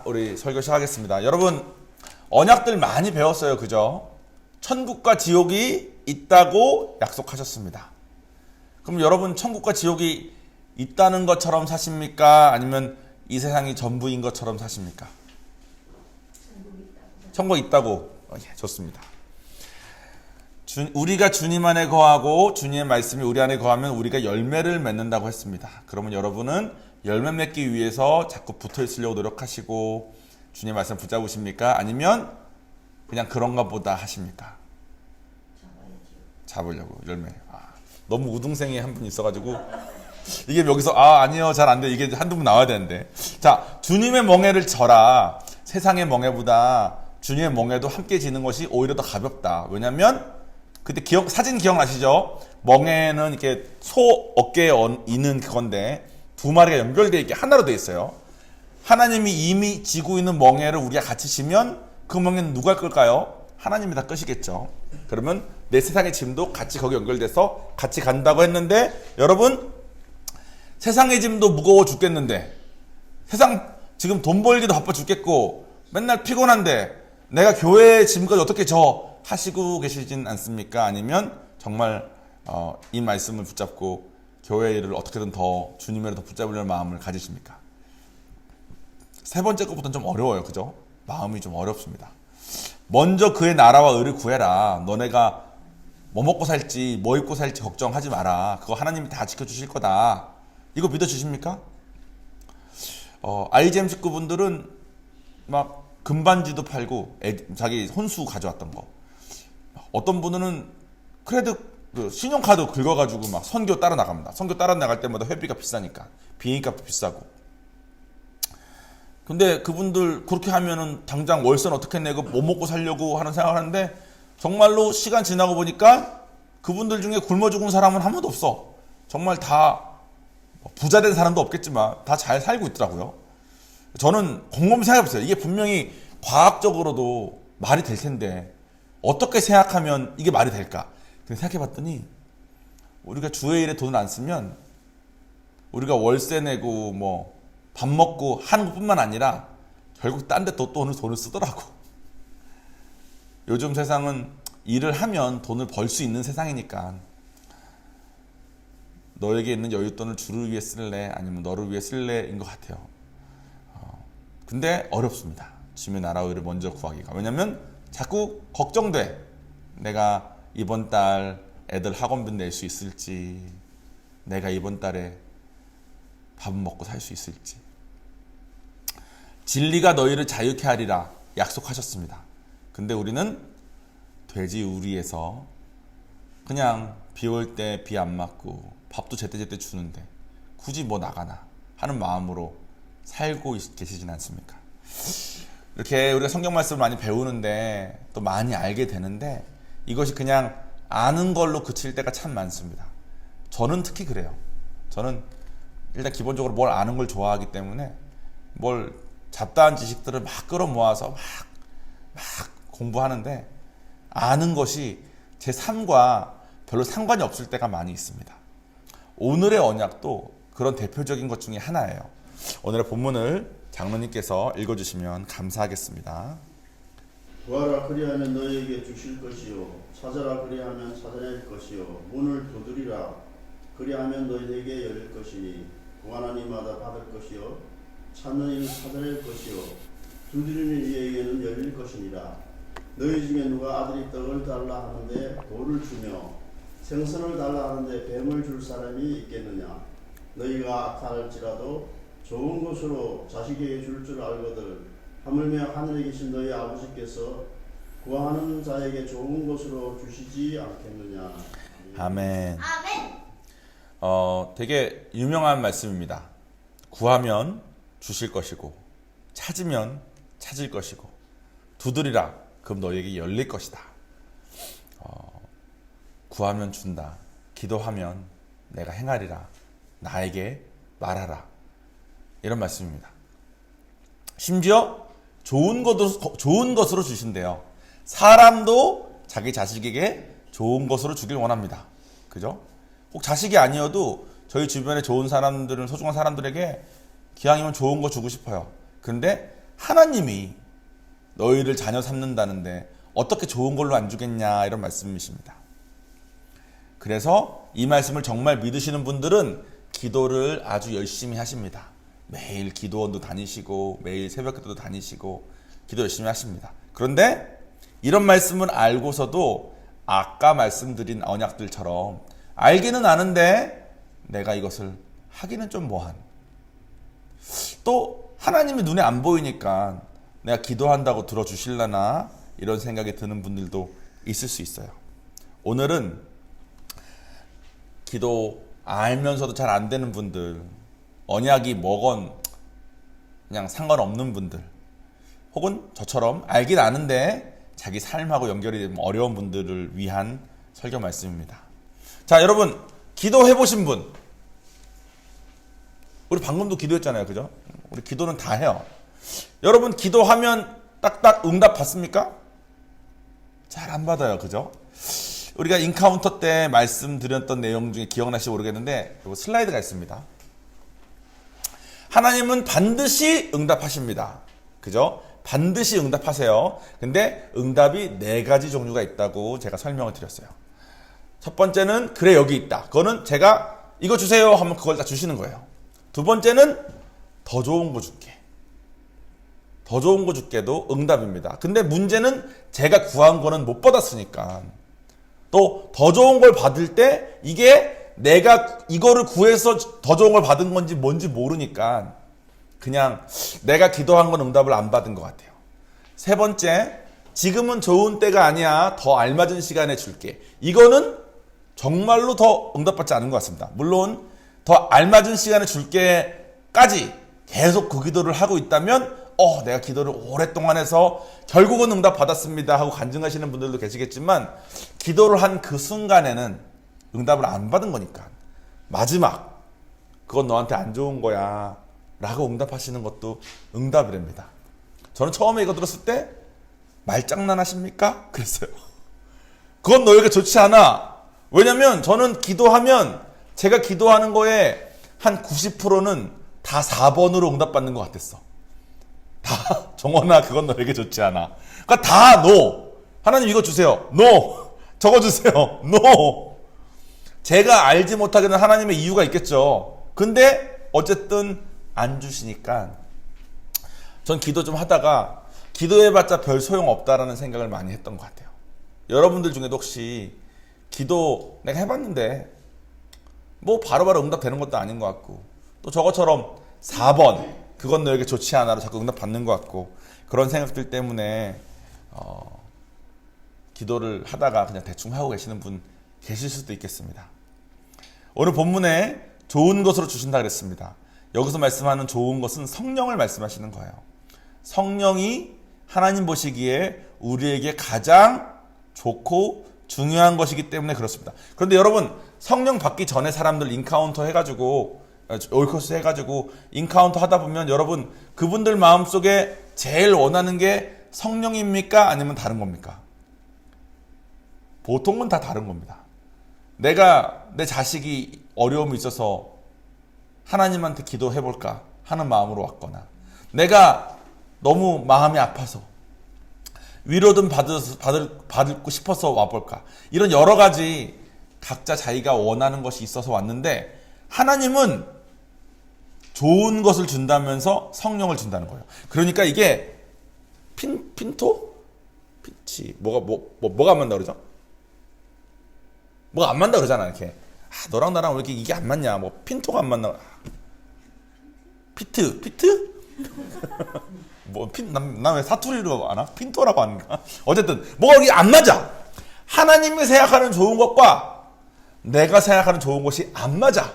자, 우리 설교 시작하겠습니다. 여러분, 언약들 많이 배웠어요. 그죠? 천국과 지옥이 있다고 약속하셨습니다. 그럼 여러분, 천국과 지옥이 있다는 것처럼 사십니까? 아니면 이 세상이 전부인 것처럼 사십니까? 천국 있다고. 어, 예, 좋습니다. 주, 우리가 주님 안에 거하고 주님의 말씀이 우리 안에 거하면 우리가 열매를 맺는다고 했습니다. 그러면 여러분은 열매 맺기 위해서 자꾸 붙어 있으려고 노력하시고 주님 말씀 붙잡으십니까? 아니면 그냥 그런가 보다 하십니까? 잡으려고 열매. 아, 너무 우등생이 한 분 있어가지고 이게 여기서 아 아니요 잘 안 돼 이게 한두 분 나와야 되는데 자 주님의 멍에를 져라 세상의 멍에보다 주님의 멍에도 함께 지는 것이 오히려 더 가볍다 왜냐면 그때 기억 사진 기억나시죠 멍에는 이렇게 소 어깨에 얹- 있는 그건데 두 마리가 연결돼 있게 하나로 돼 있어요. 하나님이 이미 지고 있는 멍에를 우리가 같이 지면 그 멍에는 누가 끌까요? 하나님이 다 끄시겠죠. 그러면 내 세상의 짐도 같이 거기 연결돼서 같이 간다고 했는데 여러분 세상의 짐도 무거워 죽겠는데 세상 지금 돈 벌기도 바빠 죽겠고 맨날 피곤한데 내가 교회의 짐까지 어떻게 져? 하시고 계시진 않습니까? 아니면 정말 어, 이 말씀을 붙잡고 교회 일을 어떻게든 더 주님을 더 붙잡으려는 마음을 가지십니까? 세 번째 것부터는 좀 어려워요, 그죠? 마음이 좀 어렵습니다. 먼저 그의 나라와 의를 구해라. 너네가 뭐 먹고 살지, 뭐 입고 살지 걱정하지 마라. 그거 하나님이 다 지켜주실 거다. 이거 믿어주십니까? 어, IGM 식구분들은 막 금반지도 팔고 애- 자기 혼수 가져왔던 거. 어떤 분은 크레드 그 신용카드 긁어가지고 막 선교 따라 나갑니다. 선교 따라 나갈 때마다 회비가 비싸니까 비행값도 비싸고. 근데 그분들 그렇게 하면은 당장 월세는 어떻게 내고 뭐 먹고 살려고 하는 생각하는데 정말로 시간 지나고 보니까 그분들 중에 굶어 죽은 사람은 한 번도 없어. 정말 다 부자 된 사람도 없겠지만 다 잘 살고 있더라고요. 저는 곰곰이 생각해봤어요. 이게 분명히 과학적으로도 말이 될 텐데 어떻게 생각하면 이게 말이 될까? 근데 생각해봤더니 우리가 주의 일에 돈을 안 쓰면 우리가 월세 내고 뭐 밥 먹고 하는 것뿐만 아니라 결국 딴 데 또 돈을 돈을 쓰더라고. 요즘 세상은 일을 하면 돈을 벌 수 있는 세상이니까 너에게 있는 여윳돈을 주를 위해 쓸래 아니면 너를 위해 쓸래인 것 같아요. 어, 근데 어렵습니다. 주님의 나라 의를 먼저 구하기가. 왜냐면 자꾸 걱정돼. 내가 이번 달 애들 학원비 낼 수 있을지, 내가 이번 달에 밥 먹고 살 수 있을지. 진리가 너희를 자유케 하리라 약속하셨습니다. 근데 우리는 돼지 우리에서 그냥 비 올 때 비 안 맞고 밥도 제때제때 주는데 굳이 뭐 나가나 하는 마음으로 살고 있- 계시진 않습니까? 이렇게 우리가 성경 말씀을 많이 배우는데 또 많이 알게 되는데 이것이 그냥 아는 걸로 그칠 때가 참 많습니다. 저는 특히 그래요. 저는 일단 기본적으로 뭘 아는 걸 좋아하기 때문에 뭘 잡다한 지식들을 막 끌어모아서 막, 막 공부하는데 아는 것이 제 삶과 별로 상관이 없을 때가 많이 있습니다. 오늘의 언약도 그런 대표적인 것 중에 하나예요. 오늘의 본문을 장로님께서 읽어주시면 감사하겠습니다. 구하라 그리하면 너희에게 주실 것이요. 찾아라 그리하면 찾아낼 것이요. 문을 두드리라. 그리하면 너희에게 열릴 것이니 구하는 이마다 받을 것이요. 찾는 이는 찾아낼 것이요. 두드리는 이에게는 열릴 것이니라. 너희 중에 누가 아들이 떡을 달라 하는데 돌을 주며 생선을 달라 하는데 뱀을 줄 사람이 있겠느냐? 너희가 악할지라도 좋은 것으로 자식에게 줄 줄 알거든 하물며 하늘에 계신 너희 아버지께서 구하는 자에게 좋은 것으로 주시지 않겠느냐. 아멘. 아멘. 어, 되게 유명한 말씀입니다. 구하면 주실 것이고, 찾으면 찾을 것이고, 두드리라, 그럼 너에게 열릴 것이다. 어, 구하면 준다. 기도하면 내가 행하리라. 나에게 말하라. 이런 말씀입니다. 심지어 좋은 것으로, 좋은 것으로 주신대요. 사람도 자기 자식에게 좋은 것으로 주길 원합니다. 그죠? 꼭 자식이 아니어도 저희 주변에 좋은 사람들은 소중한 사람들에게 기왕이면 좋은 거 주고 싶어요. 근데 하나님이 너희를 자녀 삼는다는데 어떻게 좋은 걸로 안 주겠냐 이런 말씀이십니다. 그래서 이 말씀을 정말 믿으시는 분들은 기도를 아주 열심히 하십니다. 매일 기도원도 다니시고 매일 새벽기도도 다니시고 기도 열심히 하십니다. 그런데 이런 말씀을 알고서도 아까 말씀드린 언약들처럼 알기는 아는데 내가 이것을 하기는 좀 뭐한. 또 하나님이 눈에 안 보이니까 내가 기도한다고 들어주실라나 이런 생각이 드는 분들도 있을 수 있어요. 오늘은 기도 알면서도 잘 안 되는 분들, 언약이 뭐건 그냥 상관없는 분들, 혹은 저처럼 알긴 아는데 자기 삶하고 연결이 어려운 분들을 위한 설교 말씀입니다. 자, 여러분, 기도해 보신 분. 우리 방금도 기도했잖아요. 그죠? 우리 기도는 다 해요. 여러분, 기도하면 딱딱 응답 받습니까? 잘 안 받아요. 그죠? 우리가 인카운터 때 말씀드렸던 내용 중에 기억나실지 모르겠는데, 요 슬라이드가 있습니다. 하나님은 반드시 응답하십니다. 그죠? 반드시 응답하세요. 근데 응답이 네 가지 종류가 있다고 제가 설명을 드렸어요. 첫 번째는 그래 여기 있다. 그거는 제가 이거 주세요 하면 그걸 다 주시는 거예요. 두 번째는 더 좋은 거 줄게. 더 좋은 거 줄게도 응답입니다. 근데 문제는 제가 구한 거는 못 받았으니까 또 더 좋은 걸 받을 때 이게 내가 이거를 구해서 더 좋은 걸 받은 건지 뭔지 모르니까 그냥 내가 기도한 건 응답을 안 받은 것 같아요. 세 번째, 지금은 좋은 때가 아니야. 더 알맞은 시간에 줄게. 이거는 정말로 더 응답받지 않은 것 같습니다. 물론 더 알맞은 시간에 줄게까지 계속 그 기도를 하고 있다면 어 내가 기도를 오랫동안 해서 결국은 응답 받았습니다 하고 간증하시는 분들도 계시겠지만 기도를 한 그 순간에는 응답을 안 받은 거니까 마지막 그건 너한테 안 좋은 거야 라고 응답하시는 것도 응답이랍니다. 저는 처음에 이거 들었을 때 말장난 하십니까? 그랬어요. 그건 너에게 좋지 않아. 왜냐면 저는 기도하면 제가 기도하는 거에 한 90%는 다 4번으로 응답받는 것 같았어. 다 정원아 그건 너에게 좋지 않아. 그러니까 다 노. 하나님 이거 주세요. 노. 저거 주세요. 노. 제가 알지 못하게는 하나님의 이유가 있겠죠. 근데 어쨌든 안 주시니까 전 기도 좀 하다가 기도해봤자 별 소용 없다라는 생각을 많이 했던 것 같아요. 여러분들 중에도 혹시 기도 내가 해봤는데 뭐 바로바로 응답되는 것도 아닌 것 같고 또 저것처럼 4번 그건 너에게 좋지 않아로 자꾸 응답 받는 것 같고 그런 생각들 때문에 어, 기도를 하다가 그냥 대충 하고 계시는 분 계실 수도 있겠습니다. 오늘 본문에 좋은 것으로 주신다 그랬습니다. 여기서 말씀하는 좋은 것은 성령을 말씀하시는 거예요. 성령이 하나님 보시기에 우리에게 가장 좋고 중요한 것이기 때문에 그렇습니다. 그런데 여러분 성령 받기 전에 사람들 인카운터 해가지고 올코스 해가지고 인카운터 하다 보면 여러분 그분들 마음속에 제일 원하는 게 성령입니까? 아니면 다른 겁니까? 보통은 다 다른 겁니다. 내가 내 자식이 어려움이 있어서 하나님한테 기도해 볼까 하는 마음으로 왔거나 내가 너무 마음이 아파서 위로 좀 받을, 받을, 받고 싶어서 와볼까 이런 여러 가지 각자 자기가 원하는 것이 있어서 왔는데 하나님은 좋은 것을 준다면서 성령을 준다는 거예요. 그러니까 이게 핀, 핀토? 피치 뭐가 뭐, 뭐 뭐가 안 맞나 그러죠? 뭐가 안 맞나 그러잖아 이렇게. 아, 너랑 나랑 왜 이렇게 이게 안 맞냐. 뭐 핀토가 안 맞나. 피트 피트? 뭐핀나왜 사투리로 아나? 핀토라고 하는가 어쨌든 뭐가 이게 안 맞아. 하나님이 생각하는 좋은 것과 내가 생각하는 좋은 것이 안 맞아.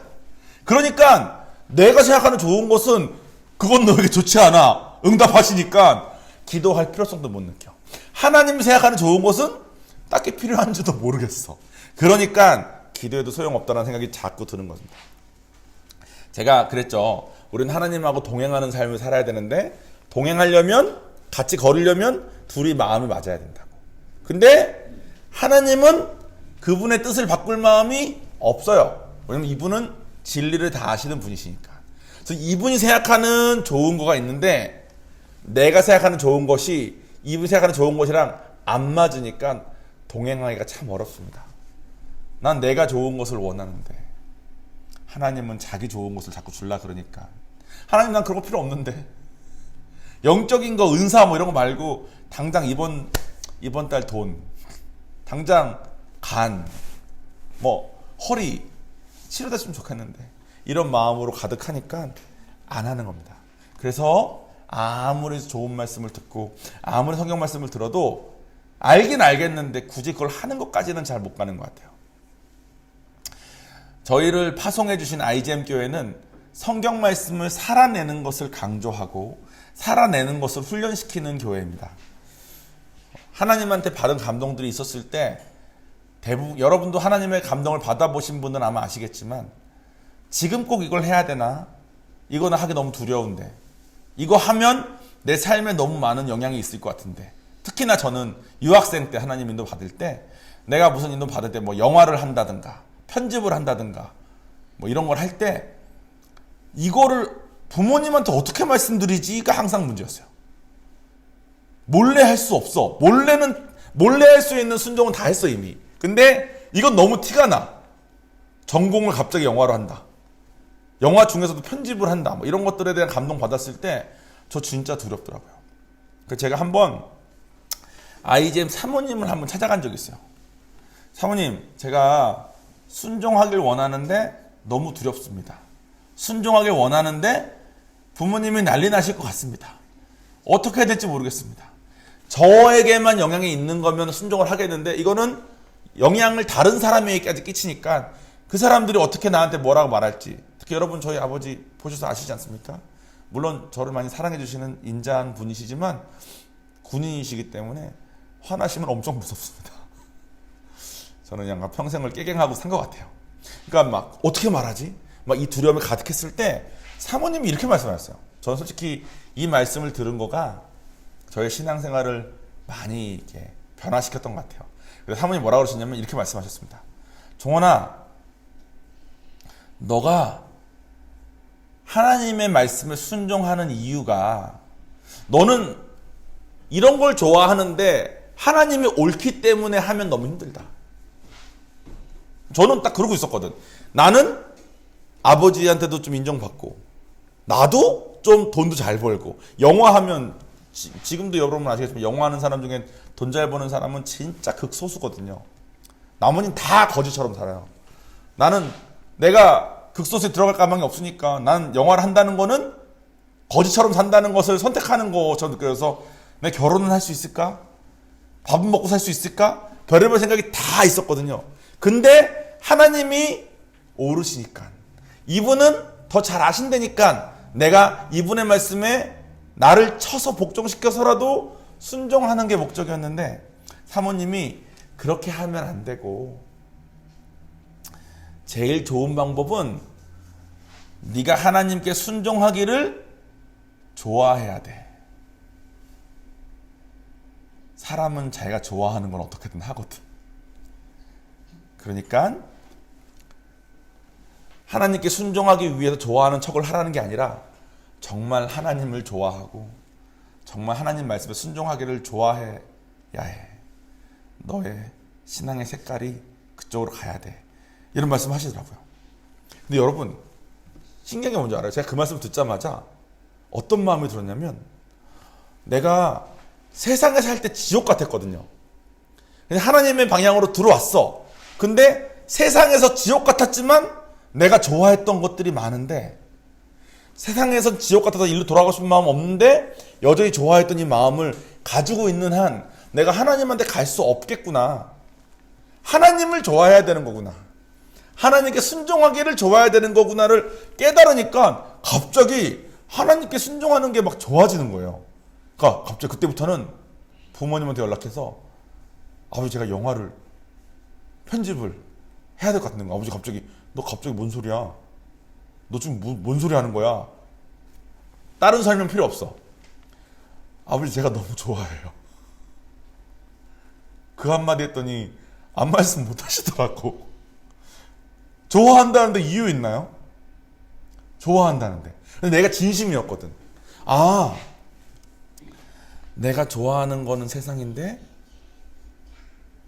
그러니까 내가 생각하는 좋은 것은 그건 너에게 좋지 않아. 응답하시니까 기도할 필요성도 못 느껴. 하나님 생각하는 좋은 것은 딱히 필요한지도 모르겠어 그러니까 기도해도 소용없다는 생각이 자꾸 드는 겁니다. 제가 그랬죠. 우리는 하나님하고 동행하는 삶을 살아야 되는데 동행하려면 같이 걸으려면 둘이 마음이 맞아야 된다고. 근데 하나님은 그분의 뜻을 바꿀 마음이 없어요. 왜냐면 이분은 진리를 다 아시는 분이시니까. 그래서 이분이 생각하는 좋은 거가 있는데 내가 생각하는 좋은 것이 이분이 생각하는 좋은 것이랑 안 맞으니까 동행하기가 참 어렵습니다. 난 내가 좋은 것을 원하는데 하나님은 자기 좋은 것을 자꾸 줄라 그러니까 하나님 난 그런 거 필요 없는데 영적인 거 은사 뭐 이런 거 말고 당장 이번 이번 달 돈 당장 간 뭐 허리 치료됐으면 좋겠는데 이런 마음으로 가득하니까 안 하는 겁니다. 그래서 아무리 좋은 말씀을 듣고 아무리 성경 말씀을 들어도 알긴 알겠는데 굳이 그걸 하는 것까지는 잘 못 가는 것 같아요. 저희를 파송해 주신 IGM 교회는 성경 말씀을 살아내는 것을 강조하고 살아내는 것을 훈련시키는 교회입니다. 하나님한테 받은 감동들이 있었을 때 대부분 여러분도 하나님의 감동을 받아보신 분은 아마 아시겠지만 지금 꼭 이걸 해야 되나? 이거는 하기 너무 두려운데 이거 하면 내 삶에 너무 많은 영향이 있을 것 같은데 특히나 저는 유학생 때 하나님 인도 받을 때 내가 무슨 인도 받을 때 뭐 영화를 한다든가 편집을 한다든가 뭐 이런 걸 할 때 이거를 부모님한테 어떻게 말씀드리지가 항상 문제였어요. 몰래 할 수 없어. 몰래는 몰래 할 수 있는 순종은 다 했어 이미. 근데 이건 너무 티가 나. 전공을 갑자기 영화로 한다. 영화 중에서도 편집을 한다. 뭐 이런 것들에 대한 감동 받았을 때 저 진짜 두렵더라고요. 그 제가 한번 IGM 사모님을 한번 찾아간 적이 있어요. 사모님, 제가 순종하길 원하는데 너무 두렵습니다. 순종하길 원하는데 부모님이 난리 나실 것 같습니다. 어떻게 해야 될지 모르겠습니다. 저에게만 영향이 있는 거면 순종을 하겠는데 이거는 영향을 다른 사람에게까지 끼치니까 그 사람들이 어떻게 나한테 뭐라고 말할지 특히 여러분 저희 아버지 보셔서 아시지 않습니까? 물론 저를 많이 사랑해 주시는 인자한 분이시지만 군인이시기 때문에 화나시면 엄청 무섭습니다. 저는 그냥 평생을 깨갱하고 산 것 같아요. 그러니까 막 어떻게 말하지? 막 이 두려움이 가득했을 때 사모님이 이렇게 말씀하셨어요. 저는 솔직히 이 말씀을 들은 거가 저의 신앙생활을 많이 이렇게 변화시켰던 것 같아요. 그래서 사모님 뭐라고 그러셨냐면 이렇게 말씀하셨습니다. 종원아, 너가 하나님의 말씀을 순종하는 이유가 너는 이런 걸 좋아하는데 하나님이 옳기 때문에 하면 너무 힘들다. 저는 딱 그러고 있었거든. 나는 아버지한테도 좀 인정받고, 나도 좀 돈도 잘 벌고, 영화 하면, 지, 지금도 여러분 아시겠지만, 영화 하는 사람 중에 돈 잘 버는 사람은 진짜 극소수거든요. 나머지는 다 거지처럼 살아요. 나는 내가 극소수에 들어갈 가망이 없으니까, 난 영화를 한다는 거는 거지처럼 산다는 것을 선택하는 거, 저는 그래서 내 결혼은 할 수 있을까? 밥은 먹고 살 수 있을까? 별의별 생각이 다 있었거든요. 근데 하나님이 오르시니까 이분은 더 잘 아신다니까 내가 이분의 말씀에 나를 쳐서 복종시켜서라도 순종하는 게 목적이었는데 사모님이 그렇게 하면 안 되고 제일 좋은 방법은 네가 하나님께 순종하기를 좋아해야 돼. 사람은 자기가 좋아하는 건 어떻게든 하거든. 그러니까 하나님께 순종하기 위해서 좋아하는 척을 하라는 게 아니라 정말 하나님을 좋아하고 정말 하나님 말씀에 순종하기를 좋아해야 해. 너의 신앙의 색깔이 그쪽으로 가야 돼. 이런 말씀 하시더라고요. 근데 여러분, 신기한 게 뭔지 알아요? 제가 그 말씀 듣자마자 어떤 마음이 들었냐면 내가 세상에 살 때 지옥 같았거든요. 근데 하나님의 방향으로 들어왔어. 근데 세상에서 지옥 같았지만 내가 좋아했던 것들이 많은데 세상에선 지옥 같아서 일로 돌아가고 싶은 마음 없는데 여전히 좋아했던 이 마음을 가지고 있는 한 내가 하나님한테 갈 수 없겠구나. 하나님을 좋아해야 되는 거구나. 하나님께 순종하기를 좋아해야 되는 거구나를 깨달으니까 갑자기 하나님께 순종하는 게 막 좋아지는 거예요. 그러니까 갑자기 그때부터는 부모님한테 연락해서 아버지 제가 영화를 편집을 해야 될 것 같은 거 아버지 갑자기 너 갑자기 뭔 소리야? 너 지금 뭐, 뭔 소리 하는 거야? 다른 설명 필요 없어. 아버지 제가 너무 좋아해요. 그 한마디 했더니 아무 말씀 못 하시더라고. 좋아한다는데 이유 있나요? 좋아한다는데. 근데 내가 진심이었거든. 아, 내가 좋아하는 거는 세상인데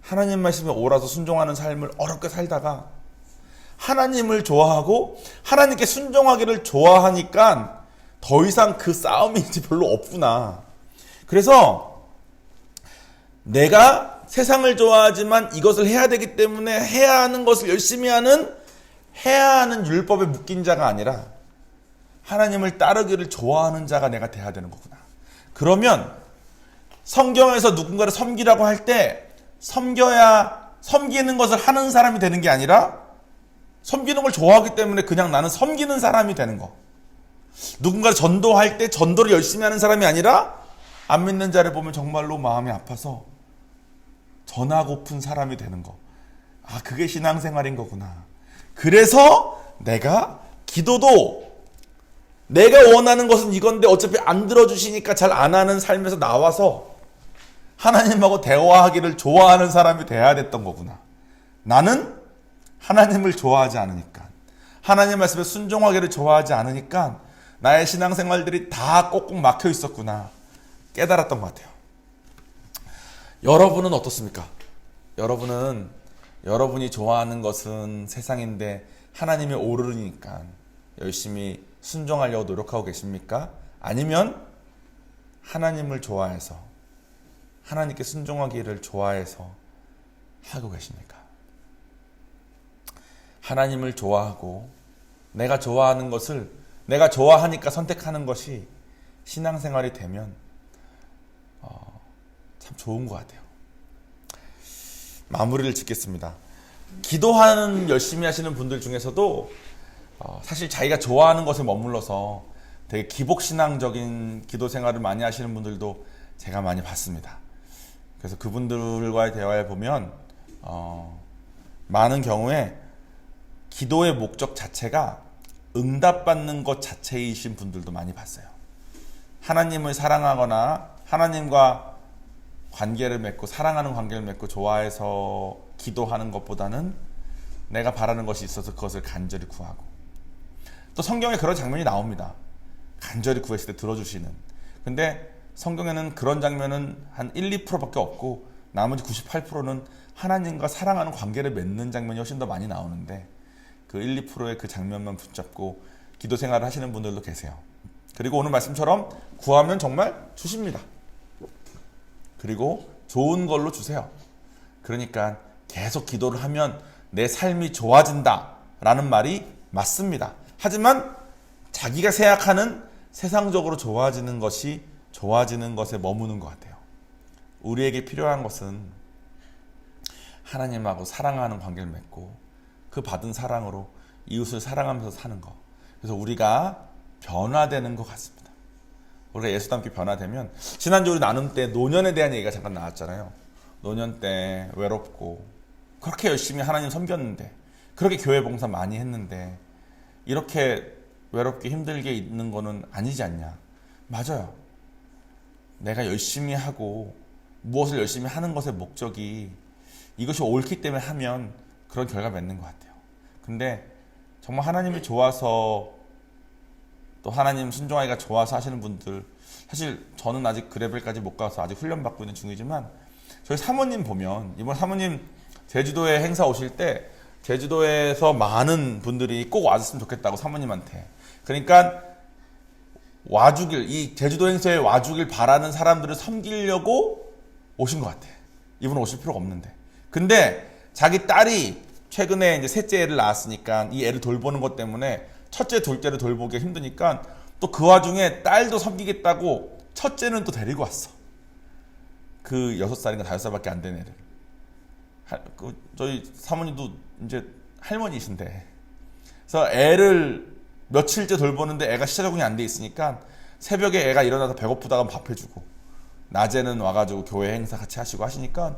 하나님 말씀에 오라서 순종하는 삶을 어렵게 살다가 하나님을 좋아하고 하나님께 순종하기를 좋아하니까 더 이상 그 싸움이 이제 별로 없구나. 그래서 내가 세상을 좋아하지만 이것을 해야 되기 때문에 해야 하는 것을 열심히 하는 해야 하는 율법에 묶인 자가 아니라 하나님을 따르기를 좋아하는 자가 내가 돼야 되는 거구나. 그러면 성경에서 누군가를 섬기라고 할 때 섬겨야 섬기는 것을 하는 사람이 되는 게 아니라 섬기는 걸 좋아하기 때문에 그냥 나는 섬기는 사람이 되는 거. 누군가를 전도할 때 전도를 열심히 하는 사람이 아니라 안 믿는 자를 보면 정말로 마음이 아파서 전하고픈 사람이 되는 거. 아, 그게 신앙생활인 거구나. 그래서 내가 기도도 내가 원하는 것은 이건데 어차피 안 들어주시니까 잘 안 하는 삶에서 나와서 하나님하고 대화하기를 좋아하는 사람이 돼야 됐던 거구나. 나는 하나님을 좋아하지 않으니까. 하나님 말씀에 순종하기를 좋아하지 않으니까 나의 신앙생활들이 다 꼭꼭 막혀 있었구나. 깨달았던 것 같아요. 여러분은 어떻습니까? 여러분은 여러분이 좋아하는 것은 세상인데 하나님이 오르니까 열심히 순종하려고 노력하고 계십니까? 아니면 하나님을 좋아해서 하나님께 순종하기를 좋아해서 하고 계십니까? 하나님을 좋아하고 내가 좋아하는 것을 내가 좋아하니까 선택하는 것이 신앙생활이 되면 어, 참 좋은 것 같아요. 마무리를 짓겠습니다. 기도하는 열심히 하시는 분들 중에서도 어, 사실 자기가 좋아하는 것에 머물러서 되게 기복신앙적인 기도 생활을 많이 하시는 분들도 제가 많이 봤습니다. 그래서 그분들과의 대화에 보면 어, 많은 경우에 기도의 목적 자체가 응답받는 것 자체이신 분들도 많이 봤어요. 하나님을 사랑하거나 하나님과 관계를 맺고 사랑하는 관계를 맺고 좋아해서 기도하는 것보다는 내가 바라는 것이 있어서 그것을 간절히 구하고 또 성경에 그런 장면이 나옵니다. 간절히 구했을 때 들어주시는. 근데 성경에는 그런 장면은 한 1, 2%밖에 없고 나머지 98%는 하나님과 사랑하는 관계를 맺는 장면이 훨씬 더 많이 나오는데 그 1, 2%의 그 장면만 붙잡고 기도 생활을 하시는 분들도 계세요. 그리고 오늘 말씀처럼 구하면 정말 주십니다. 그리고 좋은 걸로 주세요. 그러니까 계속 기도를 하면 내 삶이 좋아진다. 라는 말이 맞습니다. 하지만 자기가 생각하는 세상적으로 좋아지는 것이 좋아지는 것에 머무는 것 같아요. 우리에게 필요한 것은 하나님하고 사랑하는 관계를 맺고 그 받은 사랑으로 이웃을 사랑하면서 사는 것. 그래서 우리가 변화되는 것 같습니다. 우리가 함께 변화되면 지난주 우리 나눔 때 노년에 대한 얘기가 잠깐 나왔잖아요. 노년 때 외롭고 그렇게 열심히 하나님 섬겼는데 그렇게 교회 봉사 많이 했는데 이렇게 외롭게 힘들게 있는 거는 아니지 않냐. 맞아요. 내가 열심히 하고 무엇을 열심히 하는 것의 목적이 이것이 옳기 때문에 하면 그런 결과 맺는 것 같아요. 근데 정말 하나님이 좋아서 또 하나님 순종하기가 좋아서 하시는 분들 사실 저는 아직 그 레벨까지 못 가서 아직 훈련 받고 있는 중이지만 저희 사모님 보면 이번 사모님 제주도에 행사 오실 때 제주도에서 많은 분들이 꼭 와줬으면 좋겠다고 사모님한테 그러니까 와주길 이 제주도 행사에 와주길 바라는 사람들을 섬기려고 오신 것 같아. 이분은 오실 필요가 없는데. 근데 자기 딸이 최근에 이제 셋째 애를 낳았으니까 이 애를 돌보는 것 때문에 첫째, 둘째를 돌보기 힘드니까 또 그 와중에 딸도 섬기겠다고 첫째는 또 데리고 왔어. 그 여섯 살인가 다섯 살밖에 안 된 애를. 하- 그 저희 사모님도 이제 할머니이신데. 그래서 애를 며칠째 돌보는데 애가 시차 적응이 안 돼 있으니까 새벽에 애가 일어나서 배고프다가 밥 해주고 낮에는 와가지고 교회 행사 같이 하시고 하시니까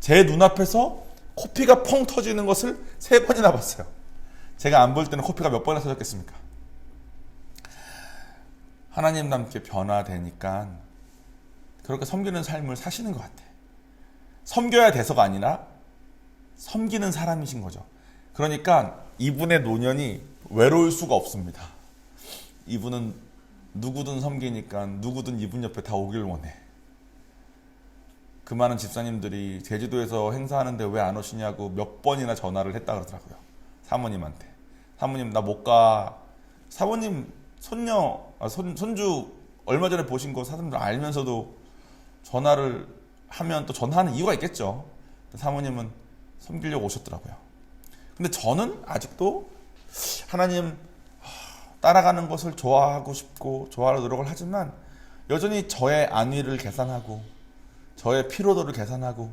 제 눈앞에서 코피가 펑 터지는 것을 세 번이나 봤어요. 제가 안 볼 때는 코피가 몇 번이나 터졌겠습니까? 하나님과 함께 변화되니까 그렇게 섬기는 삶을 사시는 것 같아. 섬겨야 돼서가 아니라 섬기는 사람이신 거죠. 그러니까 이분의 노년이 외로울 수가 없습니다. 이분은 누구든 섬기니까 누구든 이분 옆에 다 오길 원해. 그 많은 집사님들이 제주도에서 행사하는데 왜 안 오시냐고 몇 번이나 전화를 했다 그러더라고요. 사모님한테. 사모님 나 못 가. 사모님 손녀 아, 손, 손주 얼마 전에 보신 거 사람들 알면서도 전화를 하면 또 전화하는 이유가 있겠죠. 사모님은 섬기려고 오셨더라고요. 근데 저는 아직도 하나님 따라가는 것을 좋아하고 싶고 좋아하려 노력을 하지만 여전히 저의 안위를 계산하고 저의 피로도를 계산하고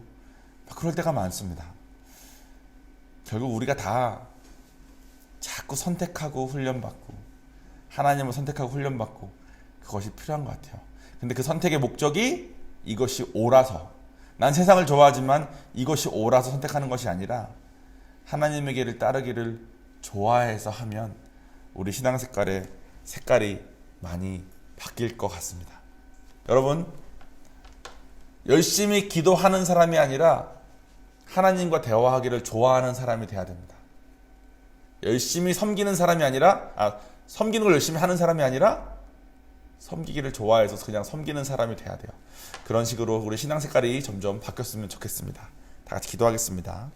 막 그럴 때가 많습니다. 결국 우리가 다 자꾸 선택하고 훈련받고 하나님을 선택하고 훈련받고 그것이 필요한 것 같아요. 근데 그 선택의 목적이 이것이 옳아서 난 세상을 좋아하지만 이것이 옳아서 선택하는 것이 아니라 하나님의 길을 따르기를 좋아해서 하면 우리 신앙 색깔의 색깔이 많이 바뀔 것 같습니다. 여러분 열심히 기도하는 사람이 아니라 하나님과 대화하기를 좋아하는 사람이 돼야 됩니다. 열심히 섬기는 사람이 아니라 아, 섬기는 걸 열심히 하는 사람이 아니라 섬기기를 좋아해서 그냥 섬기는 사람이 돼야 돼요. 그런 식으로 우리 신앙 색깔이 점점 바뀌었으면 좋겠습니다. 다 같이 기도하겠습니다.